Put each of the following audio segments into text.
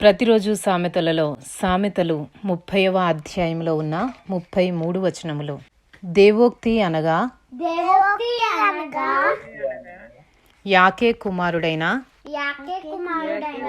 ప్రతిరోజు సామెతలలో సామెతలు ముప్పైవ అధ్యాయంలో ఉన్న ముప్పై మూడు వచనములు. దేవోక్తి అనగా దేవోక్తి అనగా యాకే కుమారుడైన యాకే కుమారుడైన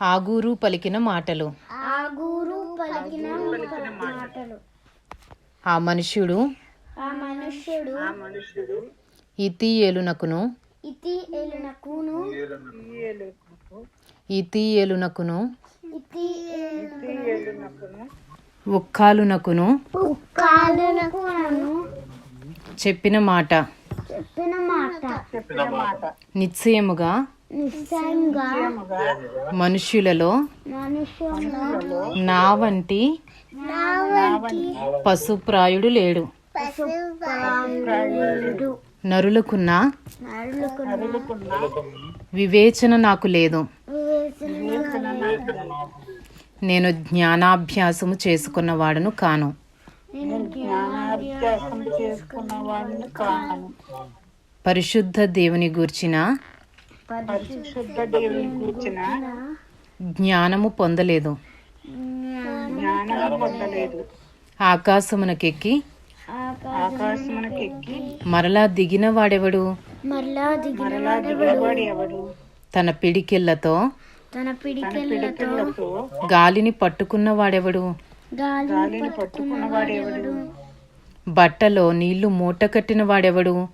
ఆగూరు పలికిన మాటలు. ఆ గురు పలికిన మాటలు. ఆ మనుష్యుడు ఆ మనుష్యుడు ఇతీయేలునకును ఇతి ఎలునకును ఇతీయేలునకును ఉక్కాలునకును చెప్పిన మాట. చెప్పిన మాట. నిశ్చయముగా. మనుష్యులలో. నా వంటి. నా వంటి. పశుప్రాయుడు లేడు. పశుప్రాయుడు. నరులకున్న. నరులకున్న. వివేచన నాకు లేదు. నేను జ్ఞానాభ్యాసము చేసుకున్న వాడను కాను. నేను జ్ఞానాభ్యాసం చేసుకున్న వాడిని కాను. పరిశుద్ధ దేవుని గూర్చిన పరిశుద్ధ దేవుని కూర్చిన జ్ఞానము పొందలేదు. ఆకాశమునకెక్కి ఆకాశమునకెక్కి మరలా దిగిన వాడెవడు? తన పిడికిళ్ళతో తన పిడికెళ్ళతో గాలిని పట్టుకున్న వాడెవడు? గాలిని పట్టుకున్నవాడు ఎవడు బట్టలో నీళ్ళు మూట కట్టిన వాడెవడు?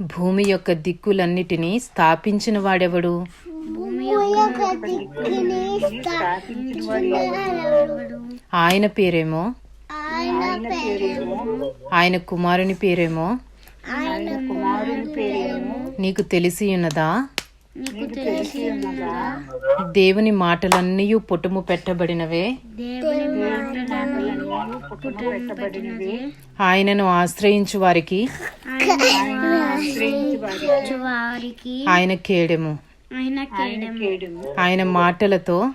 భూమి యొక్క దిక్కులన్నిటినీ స్థాపించిన వాడెవడు? ఆయన పేరేమో ఆయన పేరేమో? ఆయన కుమారుని పేరేమో? ఆయన కుమారుని పేరేమో? నీకు తెలిసి ఉన్నదా? నీకు తెలిసి ఉన్నదా? దేవుని మాటలన్నీ పుటుము పెట్టబడినవే. ఆయనను ఆశ్రయించు వారికి. ఆయన కేడెము. ఆయన మాటలతో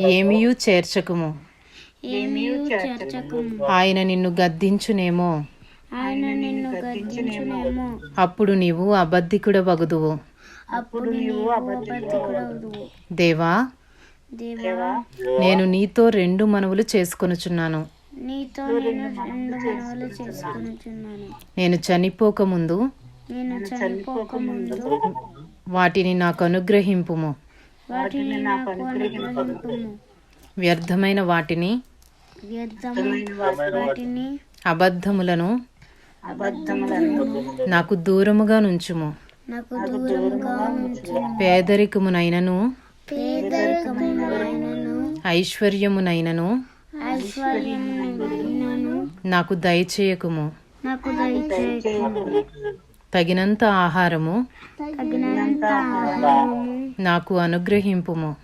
ఏమీ చేర్చకము. ఆయన నిన్ను గద్దించునేమో. ఆయన నిన్ను గద్దించునేమో. అప్పుడు నీవు అబద్ధికుడవగుదువు. అప్పుడు నీవు అబద్ధికుడవు దేవా దేవా నేను నీతో రెండు మనవులు చేసుకొనుచున్నాను. నీతో నేను రెండు మనవులు చేసుకునిచున్నాను. నేను చనిపోకముందు నేను చనిపోకముందు వాటిని నాకు అనుగ్రహింపుము. వాటిని నాకు అనుగ్రహింపుము. వ్యర్థమైన వాటిని వ్యర్థమైన వాటిని అబద్ధములను అబద్ధములను నాకు దూరముగా నుంచుము. నాకు దూరముగా ఉంచు పేదరికమునైనను. పేదరికమునైనను. ఐశ్వర్యమునైనను. ఐశ్వర్యమునైనను. నాకు దయచేయకుము. నాకు దయచేయము తగినంత ఆహారము. తగినంత ఆహారము. నాకు అనుగ్రహింపుము.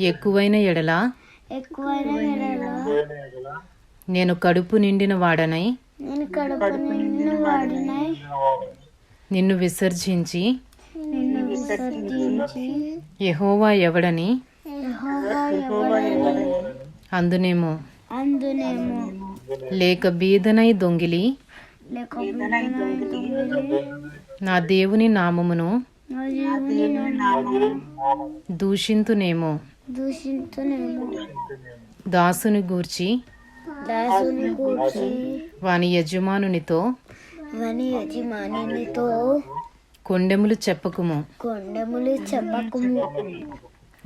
ఎక్కువైన ఎడల. నేను కడుపు నిండిన వాడనై నేను కడుపు నిండిన వాడినై నిన్ను విసర్జించి నిన్ను విసర్జించి యెహోవా ఎవడని అందునేమో అందునేమో లేక బీదనై దొంగిలి నా దేవుని నామమును దూషింతునేమో దాసుని గూర్చి వాని యజమానునితో వని యజమానితో కొండెములు చెప్పకుము. కొండములు చెప్పకము.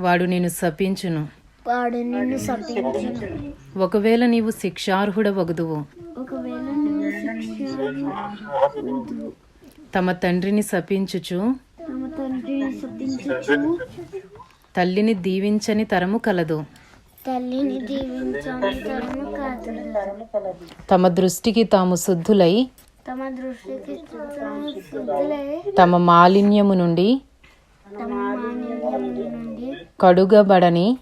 వాడు నేను శపించును. వాడు నిన్ను శపించును. ఒకవేళ నీవు శిక్షార్హుడవగుదువు. ఒకవేళ తమ తండ్రిని శపించుచు. తల్లిని దీవించని తరము కలదు. తల్లిని కాదు. తమ దృష్టికి తాము శుద్ధులై తమ దృష్టికి తమ మాలిన్యము నుండి కడుగబడని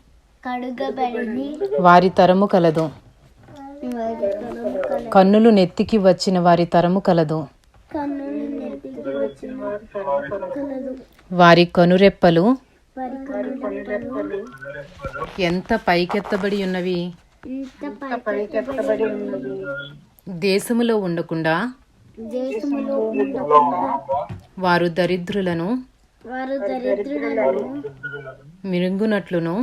కడుగబడిని వారి తరము కలదు. కన్నులు నెత్తికి వచ్చిన వారి తరము కలదు. వారి కనురెప్పలు ఎంత పైకెత్తబడి ఉన్నవి? దేశములో ఉండకుండా? దేశములో ఉండకుండా వారు దరిద్రులను వారు దరిద్రులను మిరుగునట్లును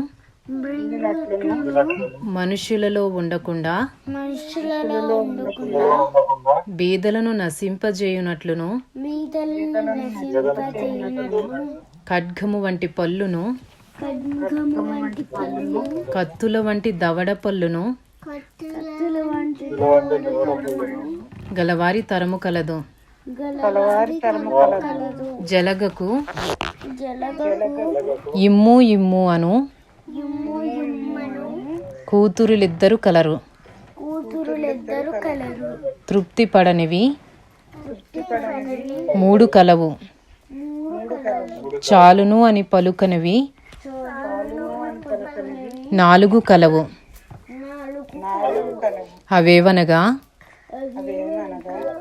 మనుషులలో ఉండకుండా? మనుషులలో ఉండకుండా బీదలను నశింపజేయునట్లును ఖడ్గము వంటి పళ్ళును కత్తుల వంటి దవడ పళ్ళును గలవారి తరము కలదు. జలగకు ఇమ్ము ఇమ్ము అను కూతురులిద్దరు కలరు. తృప్తి పడనివి మూడు కలవు. చాలును అని పలుకనివి. నాలుగు కలవు. అవేవనగా?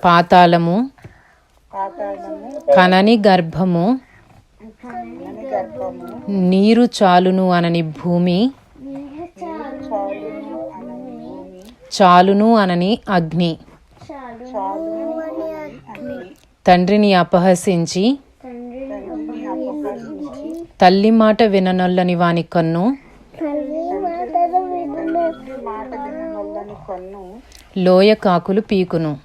పాతాళము. కనని గర్భము. నీరు చాలును అనని భూమి. చాలును అనని అగ్ని. తండ్రిని అపహసించి తల్లి మాట విననొల్లని వాని కన్ను. లోయ కాకులు పీకును.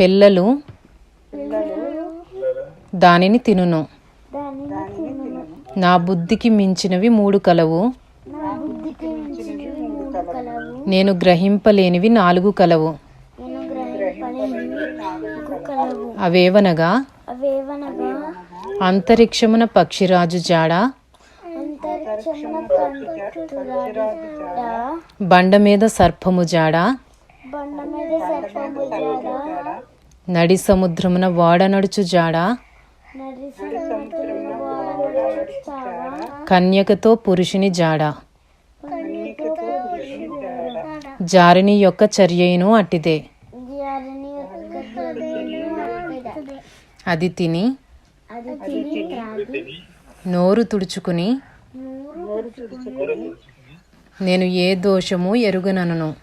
పిల్లలు దానిని తినును. నా బుద్ధికి మించినవి మూడు కలవు. నేను గ్రహింపలేనివి నాలుగు కలవు. అవేవనగా? అంతరిక్షమున పక్షిరాజు జాడ. బండ మీద సర్పము జాడ. నడి సముద్రమున వాడ నడుచు జాడ. కన్యకతో పురుషుని జాడ. జారిని యొక్క చర్యను అట్టిదే. అది తిని నోరు తుడుచుకుని నేను ఏ దోషము ఎరుగనను.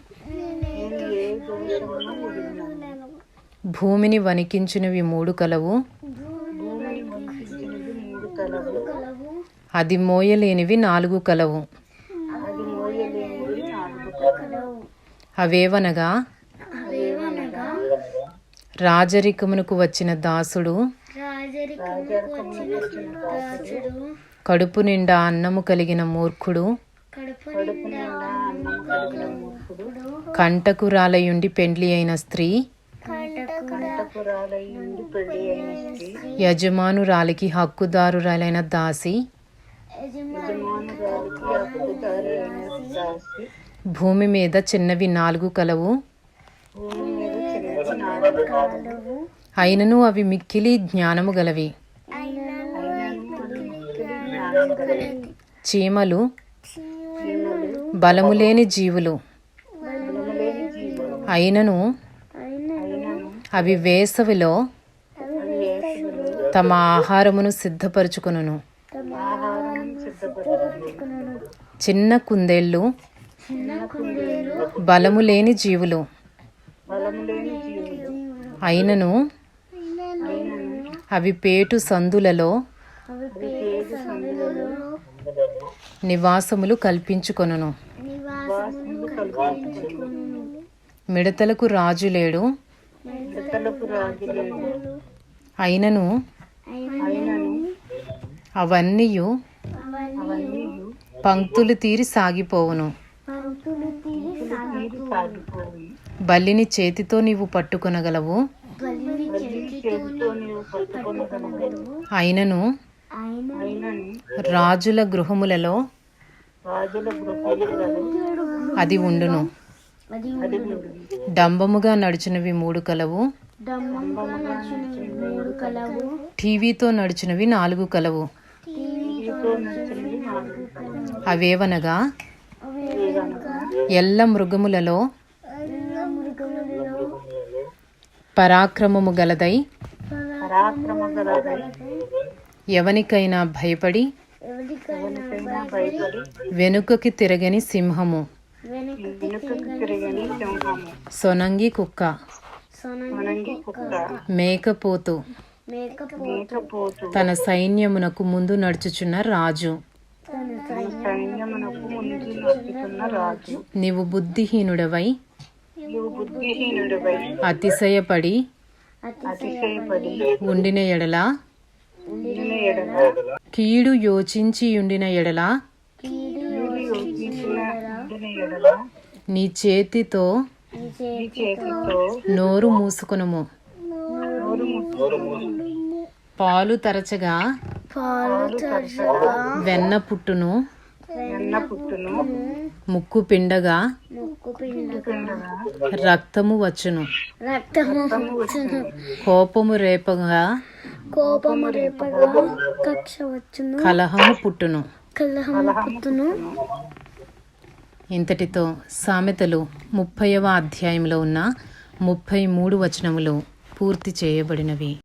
భూమిని వణికించినవి మూడు కలవు. భూమిని వంచించినవి మూడు కలవు. కలవు. అది మోయలేనివి నాలుగు కలవు. అది మోయలేనివి నాలుగు కలవు. అవేవనగా అవేవనగా? రాజరికమునకు వచ్చిన దాసుడు కడుపు నిండా అన్నము కలిగిన మూర్ఖుడు కడుపు కంటకు రాలయుండి పెండ్లి అయిన స్త్రీ యజమానురాలికి హక్కుదారురాలైన దాసి భూమి మీద చిన్నవి నాలుగు కలవు అయినను అవి మిక్కిలి జ్ఞానము గలవి. చీమలు బలము లేని జీవులు బలములేని జీవులు. అయినను అవి వేసవిలో తమ ఆహారమును సిద్ధపరచుకొనును. సిద్ధపరచుకును చిన్న కుందేళ్ళు బలము లేని జీవులు బలము లేని జీవులు. అయినను. అవి పేటు సందులలో నివాసములు కల్పించుకొనును. మిడతలకు రాజు లేడు. అయినను అవన్నీ పంక్తులు తీరి సాగిపోవును. బల్లిని చేతితో నీవు పట్టుకొనగలవు? బలిని చేతితో నీవు పట్టుకొనగలవు. అయినను రాజుల గృహములలో అది ఉండును. డంబముగా నడిచినవి మూడు కలవు. డమ్మముగా నడిచినవి మూడు కలవు. టీవీతో నడిచినవి నాలుగు కలవు. టీవీతో నడిచినవి నాలుగు కలవు. అవేవనగా? అవేవనగా? ఎల్ల మృగములలో ఎల్ల మృగములలో పరాక్రమము గలదై ఎవనికైనా భయపడి వెనుకకి తిరగని సింహము. సొనంగి కుక్క. మేకపోతు. తన సైన్యమునకు ముందు నడుచుచున్న రాజు. నీవు బుద్ధిహీనుడివై అతిశయపడి ఉండిన ఎడల కీడు యోచించి ఉండిన ఎడల నీ చేతితో నోరు మూసుకొనుము. పాలు తరచగా వెన్న పుట్టును ముక్కు పిండగా రక్తము వచ్చును. రక్తము వచ్చును. కోపము రేపగా? కోపము రేపగా కక్ష వచ్చును. కలహము పుట్టును. కలహము పుట్టును. ఇంతటితో సామెతలు ముప్పైవ అధ్యాయంలో ఉన్న ముప్పై మూడు వచనములు పూర్తి చేయబడినవి.